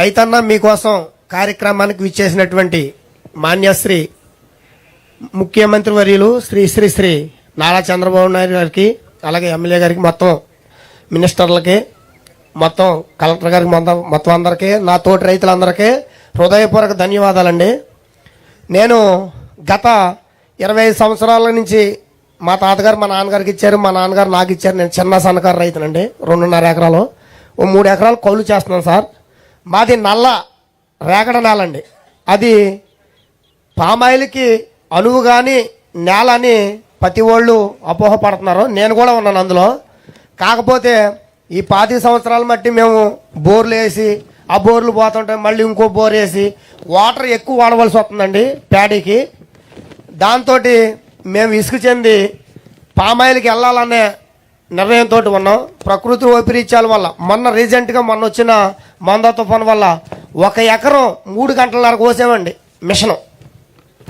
రైతన్న మీకోసం కార్యక్రమానికి విచ్చేసినటువంటి మాన్యశ్రీ ముఖ్యమంత్రి వర్యులు శ్రీ శ్రీ శ్రీ నారా చంద్రబాబు నాయుడు గారికి అలాగే ఎమ్మెల్యే గారికి మొత్తం మినిస్టర్లకి మొత్తం కలెక్టర్ గారికి మొత్తం మొత్తం అందరికీ నా తోటి రైతులందరికీ హృదయపూర్వక ధన్యవాదాలండి. నేను గత ఇరవై ఐదు సంవత్సరాల నుంచి మా తాతగారు మా నాన్నగారికి ఇచ్చారు మా నాన్నగారు నాకు ఇచ్చారు. నేను చిన్న సన్నకారు రైతునండి రెండున్నర ఎకరాలు ఓ మూడు ఎకరాలు కౌలు చేస్తున్నాను సార్. మాది నల్ల రేగడ నేలండి. అది పామాయిల్కి అనువు కానీ నేల అని ప్రతి వాళ్ళు అపోహపడుతున్నారు. నేను కూడా ఉన్నాను అందులో. కాకపోతే ఈ పాతి సంవత్సరాలు మట్టి మేము బోర్లు వేసి ఆ బోర్లు పోతుంటే మళ్ళీ ఇంకో బోర్ వేసి వాటర్ ఎక్కువ వాడవలసి వస్తుందండి ప్యాడీకి. దాంతో మేము ఇసుకు చెంది పామాయిల్కి వెళ్ళాలనే నిర్ణయంతో ఉన్నాం. ప్రకృతి వైపరీత్యాల వల్ల. మొన్న రీసెంట్గా మొన్న వచ్చిన మంద తుఫాన్ వల్ల ఒక ఎకరం మూడు గంటలన్నర కోసామండి మిషను.